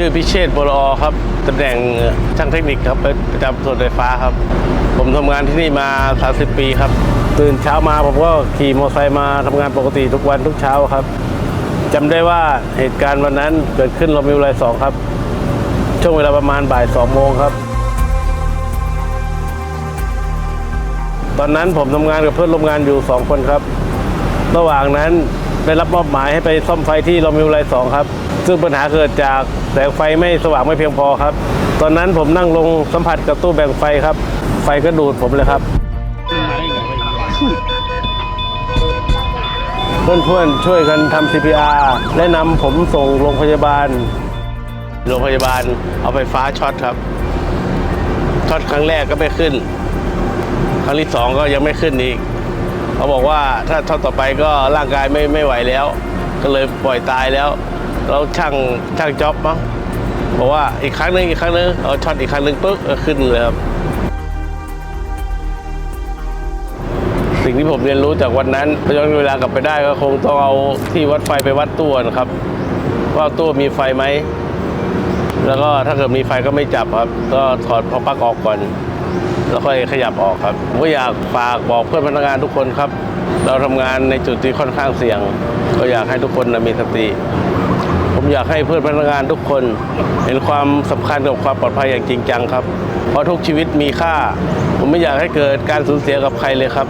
ชื่อพิเชษฐ์บลอครับตำแหน่งช่างเทคนิคครับประจำส่วนไฟฟ้าครับ ผมทำงานที่นี่มา 30 ปีครับ ตื่นเช้ามาผมก็ขี่มอเตอร์ไซค์มาทำงานปกติทุกวันทุกเช้าครับจำได้ว่าเหตุการณ์วันนั้นเกิดขึ้นเรามีเวลาสองครับ ช่วงเวลาประมาณบ่ายสองโมงครับ ตอนนั้นผมทำงานกับเพื่อนร่วมงานอยู่สองคนครับ ระหว่างนั้นได้รับมอบหมายให้ไปซ่อมไฟที่โรมิวไลสองครับ ซึ่งปัญหาเกิดจากแสงไฟไม่สว่างไม่เพียงพอครับ ตอนนั้นผมนั่งลงสัมผัสกับตู้แบ่งไฟครับ ไฟก็ดูดผมเลยครับ เพื่อนๆช่วยกันทำ CPR และนำผมส่งโรงพยาบาล โรงพยาบาลเอาไฟฟ้าช็อตครับ ช็อตครั้งแรกก็ไม่ขึ้น ครั้งที่สองก็ยังไม่ขึ้นอีกเขาบอกว่าถ้าช็อตต่อไปก็ร่างกายไม่ไม่ไหวแล้ว ก็เลยปล่อยตายแล้ว แล้วช่างช่างจ็อบมั้งบอกว่าอีกครั้งหนึงอีกครั้งหนึงเอาช็อตอีกครั้งหนึงปุ๊บก็ขึ้นเลยครับสิ่งที่ผมเรียนรู้จากวันนั้นย้อนเวลากลับไปได้ก็คงต้องเอาที่วัดไฟไปวัดตู้นะครับ ว่าตู้มีไฟไหมแล้วก็ถ้าเกิดมีไฟก็ไม่จับครับ ก็ถอดพอปลั๊กออกก่อน แล้วค่อยขยับออกครับผมก็อยากฝากบอกเพื่อนพนักงานทุกคนครับ เราทำงานในจุดที่ค่อนข้างเสี่ยง ก็อยากให้ทุกคนมีสติ ผมอยากให้เพื่อนพนักงานทุกคน เห็นความสำคัญกับความปลอดภัยอย่างจริงจังครับ เพราะทุกชีวิตมีค่า ผมไม่อยากให้เกิดการสูญเสียกับใครเลยครับ